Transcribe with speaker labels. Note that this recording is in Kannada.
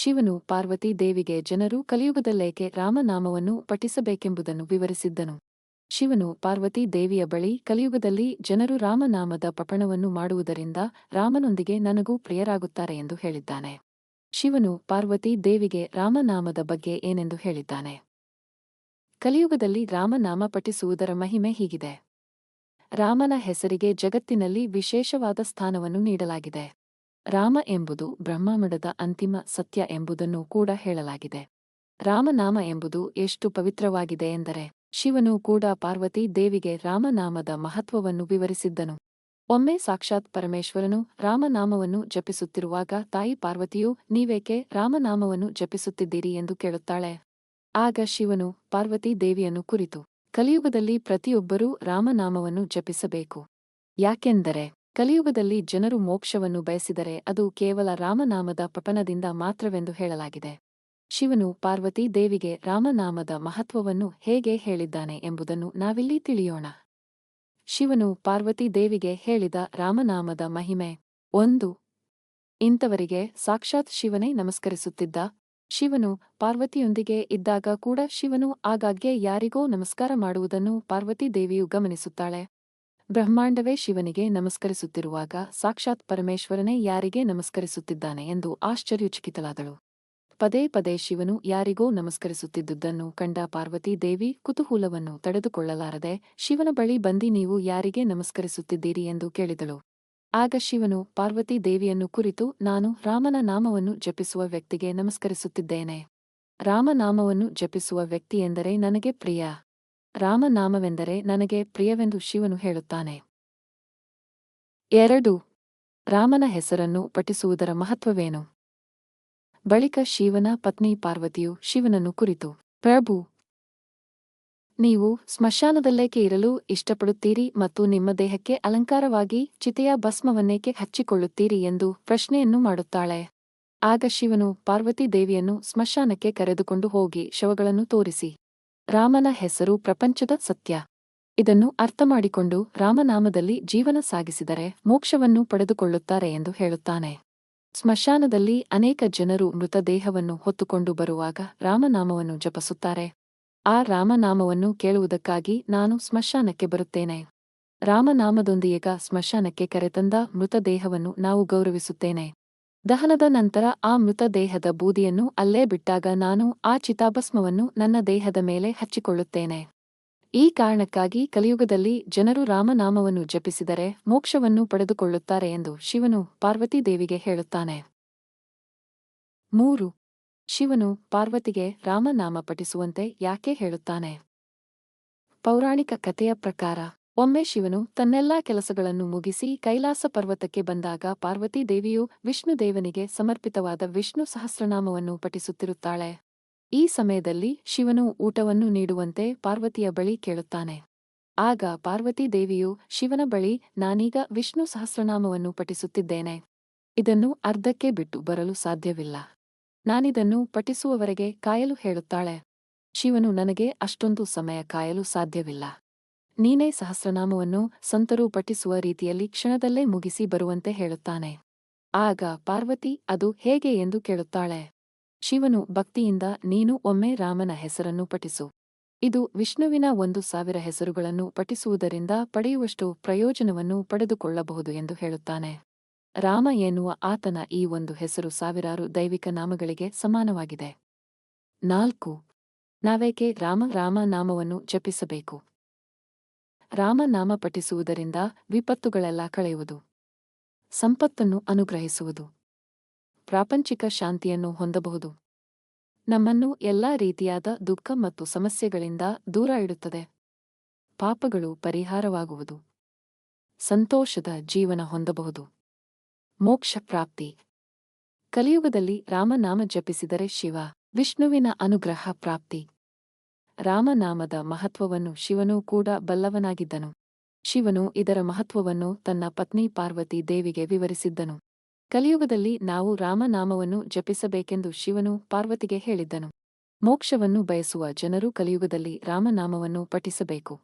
Speaker 1: ಶಿವನು ಪಾರ್ವತಿ ದೇವಿಗೆ ಜನರು ಕಲಿಯುಗದಲ್ಲೇಕೆ ರಾಮನಾಮವನ್ನು ಪಠಿಸಬೇಕೆಂಬುದನ್ನು ವಿವರಿಸಿದ್ದನು. ಶಿವನು ಪಾರ್ವತಿ ದೇವಿಯ ಬಳಿ ಕಲಿಯುಗದಲ್ಲಿ ಜನರು ರಾಮನಾಮದ ಪಪಣವನ್ನು ಮಾಡುವುದರಿಂದ ರಾಮನೊಂದಿಗೆ ನನಗೂ ಪ್ರಿಯರಾಗುತ್ತಾರೆ ಎಂದು ಹೇಳಿದ್ದಾನೆ. ಶಿವನು ಪಾರ್ವತಿ ದೇವಿಗೆ ರಾಮನಾಮದ ಬಗ್ಗೆ ಏನೆಂದು ಹೇಳಿದ್ದಾನೆ. ಕಲಿಯುಗದಲ್ಲಿ ರಾಮನಾಮ ಪಠಿಸುವುದರ ಮಹಿಮೆ ಹೀಗಿದೆ. ರಾಮನ ಹೆಸರಿಗೆ ಜಗತ್ತಿನಲ್ಲಿ ವಿಶೇಷವಾದ ಸ್ಥಾನವನ್ನು ನೀಡಲಾಗಿದೆ. ರಾಮ ಎಂಬುದು ಬ್ರಹ್ಮಾಂಡದ ಅಂತಿಮ ಸತ್ಯ ಎಂಬುದನ್ನು ಕೂಡ ಹೇಳಲಾಗಿದೆ. ರಾಮನಾಮ ಎಂಬುದು ಎಷ್ಟು ಪವಿತ್ರವಾಗಿದೆ ಎಂದರೆ, ಶಿವನು ಕೂಡ ಪಾರ್ವತಿ ದೇವಿಗೆ ರಾಮನಾಮದ ಮಹತ್ವವನ್ನು ವಿವರಿಸಿದ್ದನು. ಒಮ್ಮೆ ಸಾಕ್ಷಾತ್ ಪರಮೇಶ್ವರನು ರಾಮನಾಮವನ್ನು ಜಪಿಸುತ್ತಿರುವಾಗ ತಾಯಿ ಪಾರ್ವತಿಯು, ನೀವೇಕೆ ರಾಮನಾಮವನ್ನು ಜಪಿಸುತ್ತಿದ್ದೀರಿ ಎಂದು ಕೇಳುತ್ತಾಳೆ? ಆಗ ಶಿವನು ಪಾರ್ವತಿ ದೇವಿಯನ್ನು ಕುರಿತು, ಕಲಿಯುಗದಲ್ಲಿ ಪ್ರತಿಯೊಬ್ಬರೂ ರಾಮನಾಮವನ್ನು ಜಪಿಸಬೇಕು. ಯಾಕೆಂದರೆ ಕಲಿಯುಗದಲ್ಲಿ ಜನರು ಮೋಕ್ಷವನ್ನು ಬಯಸಿದರೆ ಅದು ಕೇವಲ ರಾಮನಾಮದ ಪಪನದಿಂದ ಮಾತ್ರವೆಂದು ಹೇಳಲಾಗಿದೆ. ಶಿವನು ಪಾರ್ವತಿ ದೇವಿಗೆ ರಾಮನಾಮದ ಮಹತ್ವವನ್ನು ಹೇಗೆ ಹೇಳಿದ್ದಾನೆ ಎಂಬುದನ್ನು ನಾವಿಲ್ಲಿ ತಿಳಿಯೋಣ. ಶಿವನು ಪಾರ್ವತಿ ದೇವಿಗೆ ಹೇಳಿದ ರಾಮನಾಮದ ಮಹಿಮೆ, ಒಂದು. ಇಂಥವರಿಗೆ ಸಾಕ್ಷಾತ್ ಶಿವನೇ ನಮಸ್ಕರಿಸುತ್ತಿದ್ದ. ಶಿವನು ಪಾರ್ವತಿಯೊಂದಿಗೆ ಇದ್ದಾಗ ಕೂಡ ಶಿವನು ಆಗಾಗ್ಗೆ ಯಾರಿಗೋ ನಮಸ್ಕಾರ ಮಾಡುವುದನ್ನು ಪಾರ್ವತಿ ದೇವಿಯು ಗಮನಿಸುತ್ತಾಳೆ. ಬ್ರಹ್ಮಾಂಡವೇ ಶಿವನಿಗೆ ನಮಸ್ಕರಿಸುತ್ತಿರುವಾಗ ಸಾಕ್ಷಾತ್ ಪರಮೇಶ್ವರನೇ ಯಾರಿಗೆ ನಮಸ್ಕರಿಸುತ್ತಿದ್ದಾನೆ ಎಂದು ಆಶ್ಚರ್ಯಚಕಿತಲಾದಳು ಪದೇ ಪದೇ ಶಿವನು ಯಾರಿಗೋ ನಮಸ್ಕರಿಸುತ್ತಿದ್ದುದನ್ನು ಕಂಡ ಪಾರ್ವತಿ ದೇವಿ ಕುತೂಹೂಲವನ್ನು ತಡೆದುಕೊಳ್ಳಲಾರದೆ, ಶಿವನ ಬಳಿ ಬಂದಿ ನೀವು ಯಾರಿಗೆ ನಮಸ್ಕರಿಸುತ್ತಿದ್ದೀರಿ ಎಂದು ಕೇಳಿದಳು. ಆಗ ಶಿವನು ಪಾರ್ವತಿ ದೇವಿಯನ್ನು ಕುರಿತು, ನಾನು ರಾಮನ ನಾಮವನ್ನು ಜಪಿಸುವ ವ್ಯಕ್ತಿಗೆ ನಮಸ್ಕರಿಸುತ್ತಿದ್ದೇನೆ. ರಾಮನಾಮವನ್ನು ಜಪಿಸುವ ವ್ಯಕ್ತಿಯೆಂದರೆ ನನಗೆ ಪ್ರಿಯ. ರಾಮನಾಮವೆಂದರೆ ನನಗೆ ಪ್ರಿಯವೆಂದು ಶಿವನು ಹೇಳುತ್ತಾನೆ. ಎರಡು, ರಾಮನ ಹೆಸರನ್ನು ಪಠಿಸುವುದರ ಮಹತ್ವವೇನು? ಬಳಿಕ ಶಿವನ ಪತ್ನಿ ಪಾರ್ವತಿಯು ಶಿವನನ್ನು ಕುರಿತು, ಪ್ರಭು, ನೀವು ಸ್ಮಶಾನದಲ್ಲೇಕೆ ಇರಲು ಇಷ್ಟಪಡುತ್ತೀರಿ ಮತ್ತು ನಿಮ್ಮ ದೇಹಕ್ಕೆ ಅಲಂಕಾರವಾಗಿ ಚಿತೆಯ ಭಸ್ಮವನ್ನೇಕೆ ಹಚ್ಚಿಕೊಳ್ಳುತ್ತೀರಿ ಎಂದು ಪ್ರಶ್ನೆಯನ್ನು ಮಾಡುತ್ತಾಳೆ. ಆಗ ಶಿವನು ಪಾರ್ವತಿ ದೇವಿಯನ್ನು ಸ್ಮಶಾನಕ್ಕೆ ಕರೆದುಕೊಂಡು ಹೋಗಿ ಶವಗಳನ್ನು ತೋರಿಸಿ. ರಾಮನ ಹೆಸರು ಪ್ರಪಂಚದ ಸತ್ಯ. ಇದನ್ನು ಅರ್ಥಮಾಡಿಕೊಂಡು ರಾಮನಾಮದಲ್ಲಿ ಜೀವನ ಸಾಗಿಸಿದರೆ ಮೋಕ್ಷವನ್ನು ಪಡೆದುಕೊಳ್ಳುತ್ತಾರೆ ಎಂದು ಹೇಳುತ್ತಾನೆ. ಸ್ಮಶಾನದಲ್ಲಿ ಅನೇಕ ಜನರು ಮೃತದೇಹವನ್ನು ಹೊತ್ತುಕೊಂಡು ಬರುವಾಗ ರಾಮನಾಮವನ್ನು ಜಪಿಸುತ್ತಾರೆ. ಆ ರಾಮನಾಮವನ್ನು ಕೇಳುವುದಕ್ಕಾಗಿ ನಾನು ಸ್ಮಶಾನಕ್ಕೆ ಬರುತ್ತೇನೆ. ರಾಮನಾಮದೊಂದಿಗೆ ಸ್ಮಶಾನಕ್ಕೆ ಕರೆತಂದ ಮೃತದೇಹವನ್ನು ನಾವು ಗೌರವಿಸುತ್ತೇನೆ. ದಹನದ ನಂತರ ಆ ಮೃತದೇಹದ ಬೂದಿಯನ್ನು ಅಲ್ಲೇ ಬಿಟ್ಟಾಗ ನಾನು ಆ ಚಿತಾಭಸ್ಮವನ್ನು ನನ್ನ ದೇಹದ ಮೇಲೆ ಹಚ್ಚಿಕೊಳ್ಳುತ್ತೇನೆ. ಈ ಕಾರಣಕ್ಕಾಗಿ ಕಲಿಯುಗದಲ್ಲಿ ಜನರು ರಾಮನಾಮವನ್ನು ಜಪಿಸಿದರೆ ಮೋಕ್ಷವನ್ನು ಪಡೆದುಕೊಳ್ಳುತ್ತಾರೆ ಎಂದು ಶಿವನು ಪಾರ್ವತಿ ದೇವಿಗೆ ಹೇಳುತ್ತಾನೆ. ಮೂರು. ಶಿವನು ಪಾರ್ವತಿಗೆ ರಾಮನಾಮ ಪಠಿಸುವಂತೆ ಯಾಕೆ ಹೇಳುತ್ತಾನೆ? ಪೌರಾಣಿಕ ಕಥೆಯ ಪ್ರಕಾರ ಒಮ್ಮೆ ಶಿವನು ತನ್ನೆಲ್ಲಾ ಕೆಲಸಗಳನ್ನು ಮುಗಿಸಿ ಕೈಲಾಸ ಪರ್ವತಕ್ಕೆ ಬಂದಾಗ ಪಾರ್ವತೀ ದೇವಿಯು ವಿಷ್ಣುದೇವನಿಗೆ ಸಮರ್ಪಿತವಾದ ವಿಷ್ಣು ಸಹಸ್ರನಾಮವನ್ನು ಪಠಿಸುತ್ತಿರುತ್ತಾಳೆ. ಈ ಸಮಯದಲ್ಲಿ ಶಿವನು ಊಟವನ್ನು ನೀಡುವಂತೆ ಪಾರ್ವತಿಯ ಬಳಿ ಕೇಳುತ್ತಾನೆ. ಆಗ ಪಾರ್ವತೀ ದೇವಿಯು, ಶಿವನ ಬಳಿ ನಾನೀಗ ವಿಷ್ಣು ಸಹಸ್ರನಾಮವನ್ನು ಪಠಿಸುತ್ತಿದ್ದೇನೆ. ಇದನ್ನು ಅರ್ಧಕ್ಕೆ ಬಿಟ್ಟು ಬರಲು ಸಾಧ್ಯವಿಲ್ಲ. ನಾನಿದನ್ನು ಪಠಿಸುವವರೆಗೆ ಕಾಯಲು ಹೇಳುತ್ತಾಳೆ. ಶಿವನು ನನಗೆ ಅಷ್ಟೊಂದು ಸಮಯ ಕಾಯಲು ಸಾಧ್ಯವಿಲ್ಲ. ನೀನೇ ಸಹಸ್ರನಾಮವನ್ನು ಸಂತರು ಪಠಿಸುವ ರೀತಿಯಲ್ಲಿ ಕ್ಷಣದಲ್ಲೇ ಮುಗಿಸಿ ಬರುವಂತೆ ಹೇಳುತ್ತಾನೆ. ಆಗ ಪಾರ್ವತಿ ಅದು ಹೇಗೆ ಎಂದು ಕೇಳುತ್ತಾಳೆ. ಶಿವನು ಭಕ್ತಿಯಿಂದ ನೀನು ಒಮ್ಮೆ ರಾಮನ ಹೆಸರನ್ನು ಪಠಿಸು. ಇದು ವಿಷ್ಣುವಿನ ಒಂದು ಸಾವಿರ ಹೆಸರುಗಳನ್ನು ಪಠಿಸುವುದರಿಂದ ಪಡೆಯುವಷ್ಟು ಪ್ರಯೋಜನವನ್ನು ಪಡೆದುಕೊಳ್ಳಬಹುದು ಎಂದು ಹೇಳುತ್ತಾನೆ. ರಾಮ ಎನ್ನುವ ಆತನ ಈ ಒಂದು ಹೆಸರು ಸಾವಿರಾರು ದೈವಿಕ ನಾಮಗಳಿಗೆ ಸಮಾನವಾಗಿದೆ. ನಾಲ್ಕು. ನಾವೇಕೆ ರಾಮ ರಾಮ ನಾಮವನ್ನು ಜಪಿಸಬೇಕು? ರಾಮನಾಮ ಪಠಿಸುವುದರಿಂದ ವಿಪತ್ತುಗಳೆಲ್ಲ ಕಳೆಯುವುದು. ಸಂಪತ್ತನ್ನು ಅನುಗ್ರಹಿಸುವುದು. ಪ್ರಾಪಂಚಿಕ ಶಾಂತಿಯನ್ನು ಹೊಂದಬಹುದು. ನಮ್ಮನ್ನು ಎಲ್ಲಾ ರೀತಿಯಾದ ದುಃಖ ಮತ್ತು ಸಮಸ್ಯೆಗಳಿಂದ ದೂರ ಇಡುತ್ತದೆ. ಪಾಪಗಳು ಪರಿಹಾರವಾಗುವುದು. ಸಂತೋಷದ ಜೀವನ ಹೊಂದಬಹುದು. ಮೋಕ್ಷ ಪ್ರಾಪ್ತಿ. ಕಲಿಯುಗದಲ್ಲಿ ರಾಮನಾಮ ಜಪಿಸಿದರೆ ಶಿವ ವಿಷ್ಣುವಿನ ಅನುಗ್ರಹ ಪ್ರಾಪ್ತಿ. ರಾಮನಾಮದ ಮಹತ್ವವನ್ನು ಶಿವನೂ ಕೂಡ ಬಲ್ಲವನಾಗಿದ್ದನು. ಶಿವನು ಇದರ ಮಹತ್ವವನ್ನು ತನ್ನ ಪತ್ನಿ ಪಾರ್ವತಿ ದೇವಿಗೆ ವಿವರಿಸಿದ್ದನು. ಕಲಿಯುಗದಲ್ಲಿ ನಾವು ರಾಮನಾಮವನ್ನು ಜಪಿಸಬೇಕೆಂದು ಶಿವನು ಪಾರ್ವತಿಗೆ ಹೇಳಿದ್ದನು. ಮೋಕ್ಷವನ್ನು ಬಯಸುವ ಜನರು ಕಲಿಯುಗದಲ್ಲಿ ರಾಮನಾಮವನ್ನು ಪಠಿಸಬೇಕು.